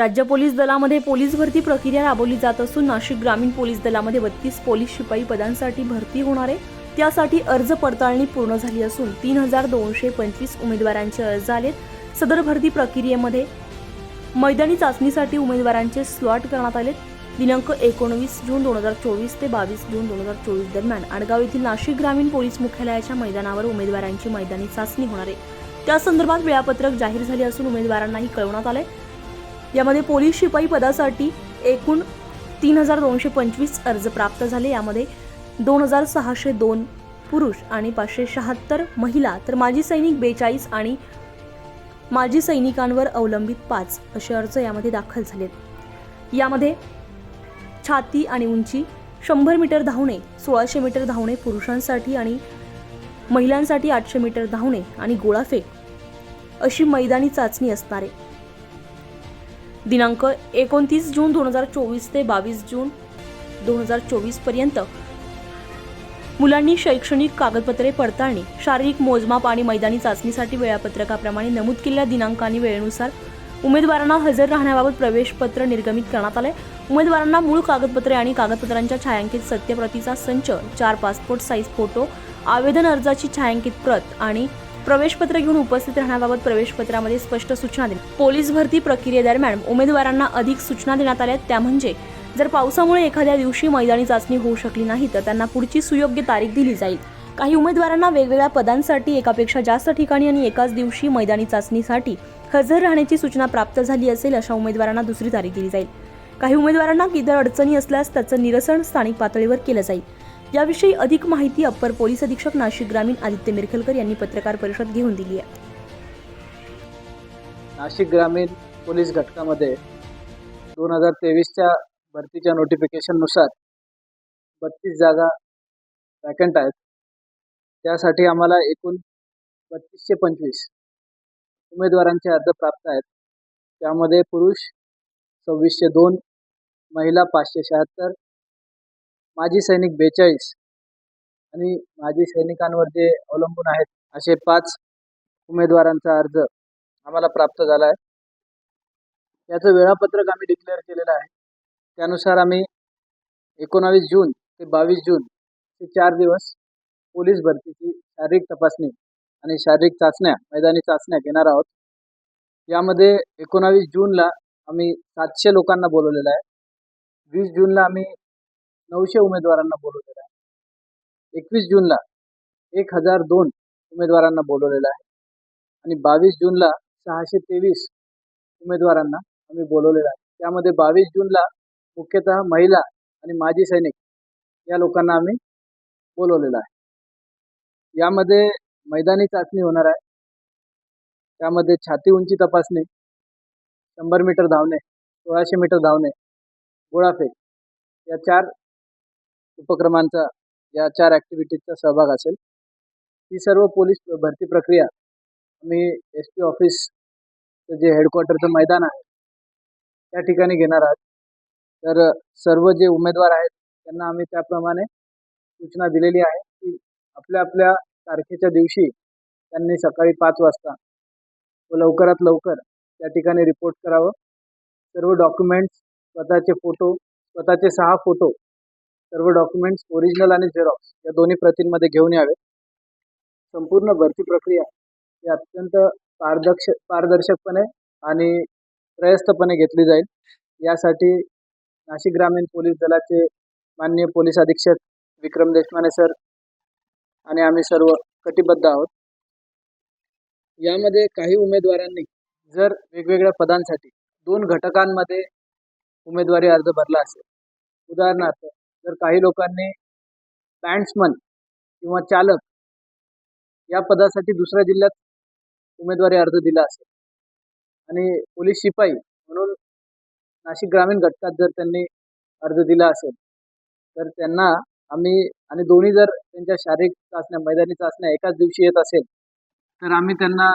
राज्य पोलीस दलामध्ये पोलीस भरती प्रक्रिया राबवली जात असून नाशिक ग्रामीण पोलीस दलामध्ये बत्तीस पोलीस शिपाई पदांसाठी भरती होणार आहे. त्यासाठी अर्ज पडताळणी पूर्ण झाली असून तीन हजार दोनशे पंचवीस उमेदवारांचे अर्ज आलेत. सदर भरती प्रक्रियेमध्ये मैदानी चाचणीसाठी उमेदवारांचे स्लॉट करण्यात आले दिनांक एकोणवीस जून दोन हजार चोवीस ते बावीस जून दोन हजार चोवीस दरम्यान आडगाव येथील नाशिक ग्रामीण पोलीस मुख्यालयाच्या मैदानावर उमेदवारांची मैदानी चाचणी होणार आहे. त्या संदर्भात वेळापत्रक जाहीर झाले असून उमेदवारांनाही कळवण्यात आलंय. यामध्ये पोलीस शिपाई पदासाठी एकूण तीन हजार दोनशे पंचवीस अर्ज प्राप्त झाले. यामध्ये दोन हजार सहाशे दोन पुरुष आणि पाचशे शहात्तर महिला तर माजी सैनिक बेचाळीस आणि माजी सैनिकांवर अवलंबित पाच असे अर्ज यामध्ये दाखल झालेत यामध्ये छाती आणि उंची शंभर मीटर धावणे सोळाशे मीटर धावणे पुरुषांसाठी आणि महिलांसाठी आठशे मीटर धावणे आणि गोळाफेक अशी मैदानी चाचणी असणारे. दिनांक एकोणतीस जून दोन हजार चोवीस ते बावीस जून दोन हजार चोवीसपर्यंत मुलांनी शैक्षणिक कागदपत्रे पडताळणी शारीरिक मोजमाप आणि मैदानी चाचणीसाठी वेळापत्रकाप्रमाणे नमूद केलेल्या दिनांक आणि वेळेनुसार उमेदवारांना हजर राहण्याबाबत प्रवेशपत्र निर्गमित करण्यात आले उमेदवारांना मूळ कागदपत्रे आणि कागदपत्रांच्या छायांकित सत्यप्रतीचा संच चार पासपोर्ट साईज फोटो आवेदन अर्जाची छायांकित प्रत आणि प्रवेशपत्र घेऊन उपस्थित राहण्याबाबत प्रवेशपत्रामध्ये स्पष्ट सूचना दिली. पोलीस भरती प्रक्रियेदरम्यान उमेदवारांना अधिक सूचना देण्यात आल्या. त्या म्हणजे जर पावसामुळे एखाद्या दिवशी मैदानी चाचणी होऊ शकली नाही तर त्यांना पुढची सुयोग्य तारीख दिली जाईल. काही उमेदवारांना वेगवेगळ्या पदांसाठी एकापेक्षा जास्त ठिकाणी आणि एकाच दिवशी मैदानी चाचणीसाठी हजर राहण्याची सूचना प्राप्त झाली असेल अशा उमेदवारांना दुसरी तारीख दिली जाईल. काही उमेदवारांना इतर अडचणी असल्यास त्याचं निरसन स्थानिक पातळीवर केलं जाईल. याविषयी अधिक माहिती अप्पर पोलीस अधीक्षक नाशिक ग्रामीण आदित्य मिरखलकर यांनी पत्रकार परिषद घेऊन दिली आहे. नाशिक ग्रामीण पोलीस घटकामध्ये दोन हजार तेवीसच्या भरतीच्या नोटिफिकेशननुसार बत्तीस जागा वॅकंट आहेत. त्यासाठी आम्हाला एकूण बत्तीसशे पंचवीस उमेदवारांचे अर्ज प्राप्त आहेत. त्यामध्ये पुरुष सव्वीसशे दोन महिला पाचशे शहात्तर माजी सैनिक बेचाळीस आणि माजी सैनिकांवर जे अवलंबून आहेत असे पाच उमेदवारांचा अर्ज आम्हाला प्राप्त झाला आहे. याचं वेळापत्रक आम्ही डिक्लेअर केलेलं आहे. त्यानुसार आम्ही एकोणावीस जून ते बावीस जून ते चार दिवस पोलीस भरतीची शारीरिक तपासणी आणि शारीरिक चाचण्या मैदानी चाचण्या घेणार आहोत. यामध्ये एकोणावीस जूनला आम्ही सातशे लोकांना बोलवलेलं आहे. वीस जूनला आम्ही नऊशे उमेदवारांना बोलवलेलं आहे. एकवीस जूनला एक हजार दोन उमेदवारांना बोलवलेलं आहे. आणि बावीस जूनला सहाशे तेवीस उमेदवारांना आम्ही बोलवलेलं आहे. त्यामध्ये बावीस जूनला मुख्यतः महिला आणि माजी सैनिक या लोकांना आम्ही बोलवलेलं आहे. यामध्ये मैदानी चाचणी होणार आहे. त्यामध्ये छाती उंची तपासणी शंभर मीटर धावणे सोळाशे मीटर धावणे गोळाफेक या चार उपक्रमांचा या चार ॲक्टिव्हिटीजचा सहभाग असेल. ही सर्व पोलीस भरती प्रक्रिया आम्ही एस पी ऑफिसचं जे हेडक्वार्टरचं मैदान आहे त्या ठिकाणी घेणार आहोत तर सर्व जे उमेदवार आहेत त्यांना आम्ही त्याप्रमाणे सूचना दिलेली आहे की आपल्या आपल्या तारखेच्या दिवशी त्यांनी सकाळी पाच वाजता व लवकरात लवकर त्या ठिकाणी रिपोर्ट करावं. सर्व डॉक्युमेंट्स स्वतःचे फोटो स्वतःचे सहा फोटो सर्व डॉक्युमेंट्स ओरिजिनल आणि झेरॉक्स या दोन्ही प्रतींमध्ये घेऊन यावे. संपूर्ण भरती प्रक्रिया ही अत्यंत पारदर्श पारदर्शकपणे आणि प्रयस्तपणे घेतली जाईल. यासाठी नाशिक ग्रामीण पोलीस दलाचे माननीय पोलीस अधीक्षक विक्रम देशमाने सर आणि आम्ही सर्व कटिबद्ध आहोत. यामध्ये काही उमेदवारांनी जर वेगवेगळ्या पदांसाठी दोन घटकांमध्ये उमेदवारी अर्ज भरला असेल. उदाहरणार्थ जर काही लोकांनी बँड्समन किंवा चालक या पदासाठी दुसऱ्या जिल्ह्यात उमेदवारी अर्ज दिला असेल आणि पोलीस शिपाई म्हणून नाशिक ग्रामीण घटकात जर त्यांनी अर्ज दिला असेल तर त्यांना आम्ही आणि दोन्ही जर त्यांच्या शारीरिक चाचण्या मैदानी चाचण्या एकाच दिवशी येत असेल तर आम्ही त्यांना